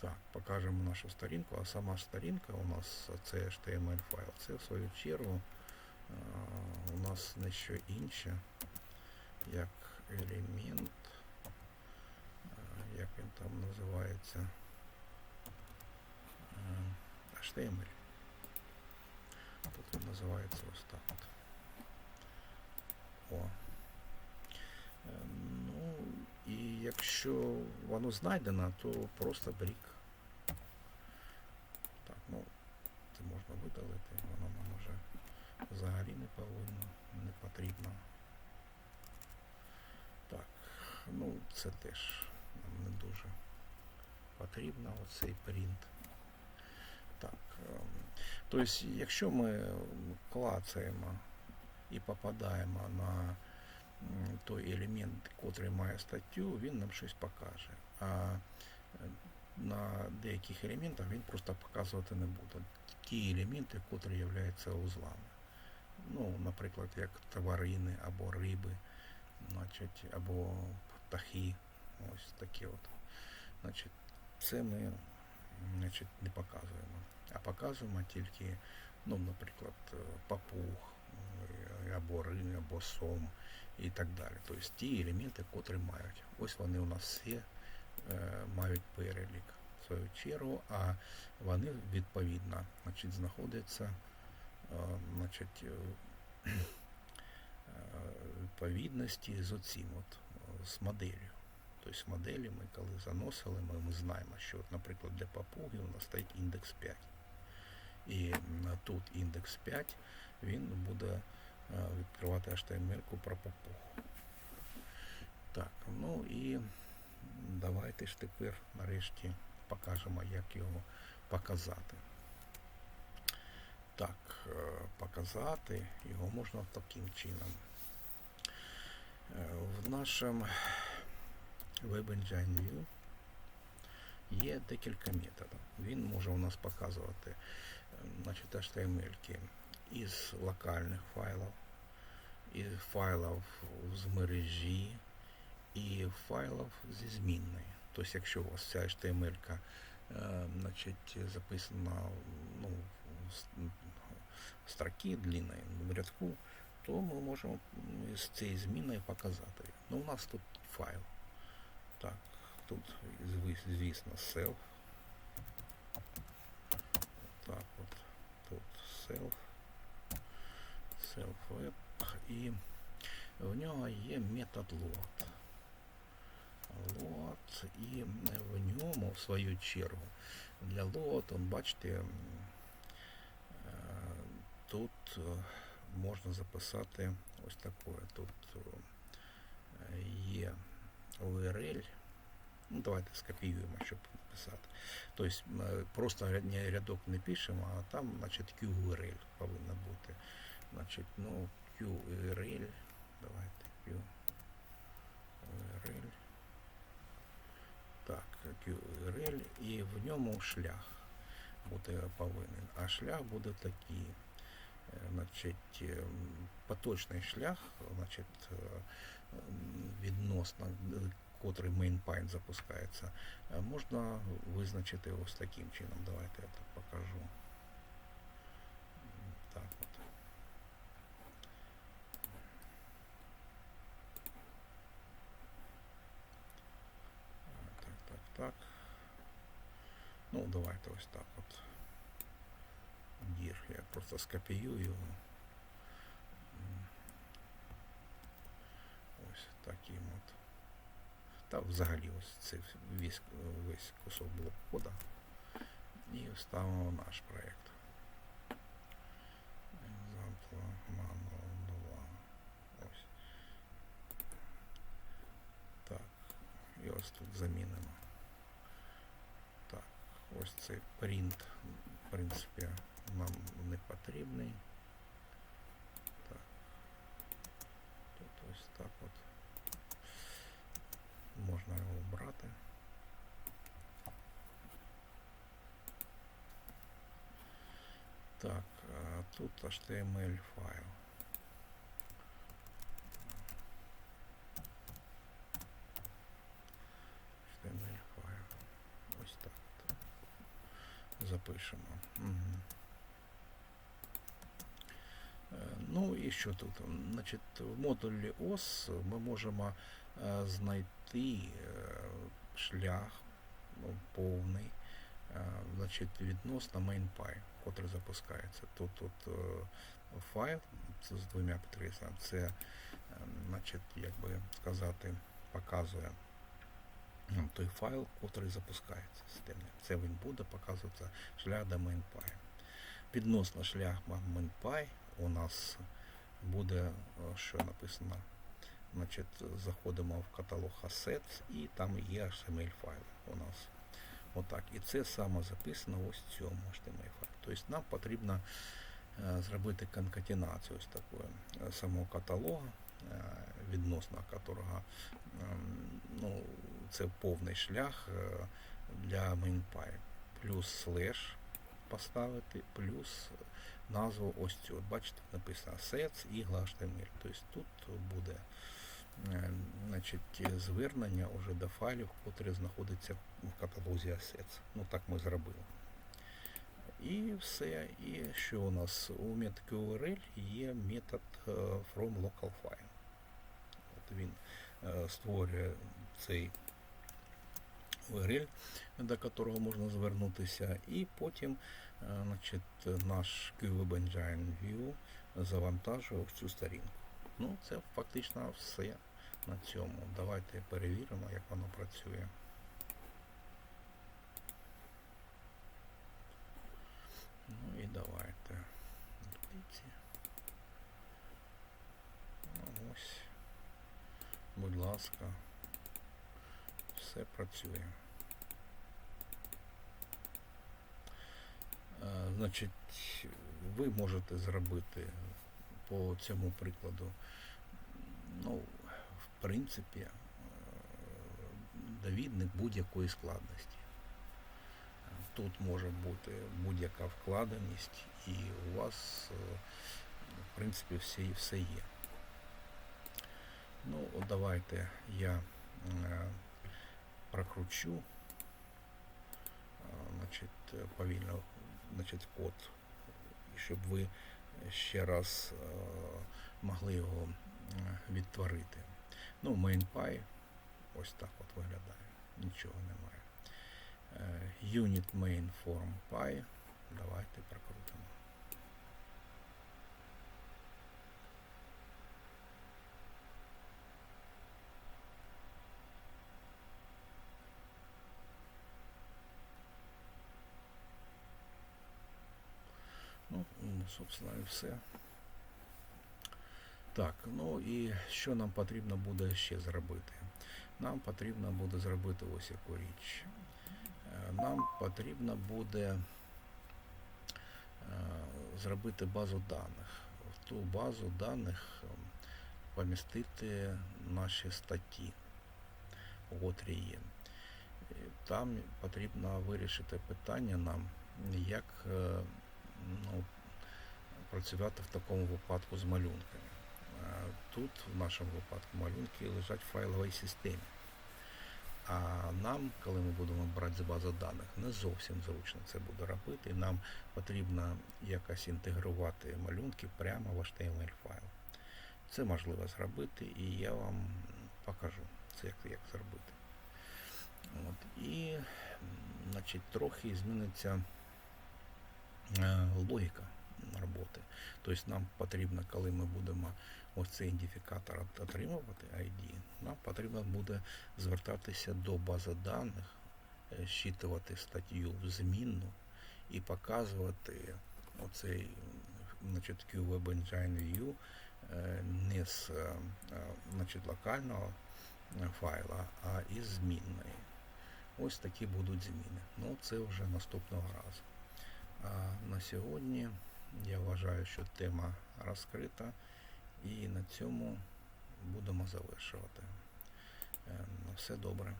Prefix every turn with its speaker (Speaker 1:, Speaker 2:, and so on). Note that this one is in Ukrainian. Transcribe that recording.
Speaker 1: Так, покажемо нашу сторінку, а сама сторінка у нас це HTML файл. Це в свою чергу е, у нас не що інше, як елемент, е, як він там називається, е, HTML. Тут він називається ось так. О. Ну, і якщо воно знайдено, то просто брік. Так, ну, це можна видалити, воно нам вже взагалі не повинно, не потрібно. Так, ну це теж нам не дуже потрібно, оцей принт. Так, ем, тобто, якщо ми клацаємо і попадаємо на той елемент, котрий має статтю, він нам щось покаже. А е, на деяких елементах він просто показувати не буде. Ті елементи, котрі являються узлами. Ну, наприклад, як тварини або риби, значить, або птахи. Ось такі от. Значить, це ми значить, не показуємо. А показуємо тільки, ну, наприклад, е, папуг, е, або рин, або сом і так далі. Тобто ті елементи, котрі мають. Ось вони у нас всі е, мають перелік в Свою чергу, а вони відповідно значить, знаходяться е, значить, е, е, відповідності з оцим от, з моделлю. Тобто моделі ми коли заносили, ми, ми знаємо, що, от, наприклад, для папуги у нас стоїть індекс 5. І тут індекс 5, він буде відкривати HTML про папугу. Так, ну і давайте ж тепер нарешті покажемо, як його показати. Так, е, показати його можна таким чином. Е, В нашому Web Engine View є декілька методів. Він може у нас показувати е, значить, HTML із локальних файлів, із файлів з мережі і файлів зі змінної. Тобто, якщо у вас ця HTML е, значить, записана ну, в с- в строки длинної, в рядку, то ми можемо м, з цієї змінної показати. Ну, у нас тут файл. Так, тут, зви- звісно, self. Так, от тут self. Self web. І в нього є метод load. Load, І в ньому, в свою чергу, для он, бачите, е, тут е, можна записати ось таке. Тут е, є URL. Ну, давайте скопіюємо, щоб написати. Тобто е, просто рядок не пишемо, а там, значить, QURL повинна бути. Значить, ну, QURL. Давайте QURL. Так, QRL і в ньому шлях буде повинен. А шлях буде такий. Е, Значить, е, поточний шлях, значить, е, відносно, котрий mainpine запускається, можна визначити ось таким чином. Давайте я так покажу. М, Так от. А, Так, так, так. Давайте ось так от. Дір. Я просто скопіюю його. Ось таким от. Та взагалі ось це весь, кусок блок кода. І вставимо наш проєкт. Example manual 2. Ось. Так. І ось тут замінимо. Ось цей принт, в принципі, нам не потрібний. Так. Тут ось так от. Можна його обрати. Так, а тут HTML файл. Запишемо. Е, Ну і що тут? Значить, в модулі OS ми можемо е, знайти е, шлях ну, повний значить, відносно MainPy, котрий запускається. Тут, тут файл з двома підкреслами. Це, значить, як би сказати, показує нам той файл, котрий запускається системний. Це він буде показувати шлях до MainPy. Відносно шлях MainPy у нас буде, е, що написано, значить, заходимо в каталог Assets і там є HTML файли у нас. Отак. І це саме записано ось в цьому HTML файлі. Тобто нам потрібно е, зробити конкатенацію з такою е, самого каталога, е, відносно которого ем, ну, це повний шлях е, для MainPy. Плюс слеш поставити, плюс назву ось цю. Бачите, написано assets ігла HTML. Тобто тут буде е, значить, звернення уже до файлів, котрі знаходяться в каталозі assets. Ну так ми зробили. І все. І що у нас? У методі URL є метод е, from local file. От він створює цей URL, до которого можна звернутися, і потім е, значить, наш QWeb Engine View завантажує в цю сторінку. Ну, це фактично все на цьому. Давайте перевіримо, як воно працює. Ну і давайте. Ну, Ось. Будь ласка. Все працює. Значить, ви можете зробити по цьому прикладу, ну, в принципі, е, довідник будь-якої складності. Тут може бути будь-яка вкладеність, і у вас, е, в принципі, все, все є. Ну, давайте я е, прокручу, значить, е, повільно значить, код, щоб ви ще раз е, могли його е, відтворити. Ну, MainPy ось так от виглядає. Нічого немає. Unit main form py. Давайте прокрутимо. Ну, м, собственно, і все. Так, ну і що нам потрібно буде ще зробити? Нам потрібно буде зробити ось яку річ. Е, Нам потрібно буде е, зробити базу даних. В ту базу даних ем, помістити наші статті, котрі є. Там потрібно вирішити питання нам, як е, ну, працювати в такому випадку з малюнками. Тут в нашому випадку малюнки лежать в файловій системі. А нам, коли ми будемо брати з бази даних, не зовсім зручно це буде робити. Нам потрібно якось інтегрувати малюнки прямо в HTML файл. Це можливо зробити, і я вам покажу це, як, як зробити. От. І значить, трохи зміниться е, логіка роботи. Тобто нам потрібно, коли ми будемо ось цей ідентифікатор отримувати ID, нам потрібно буде звертатися до бази даних, е, щитувати статтю в змінну і показувати оцей значить, QWeb Engine View е, не з е, значить, локального файла, а із змінної. Ось такі будуть зміни. Ну, це вже наступного разу. А на сьогодні я вважаю, що тема розкрита, і на цьому будемо завершувати. Е, На все добре.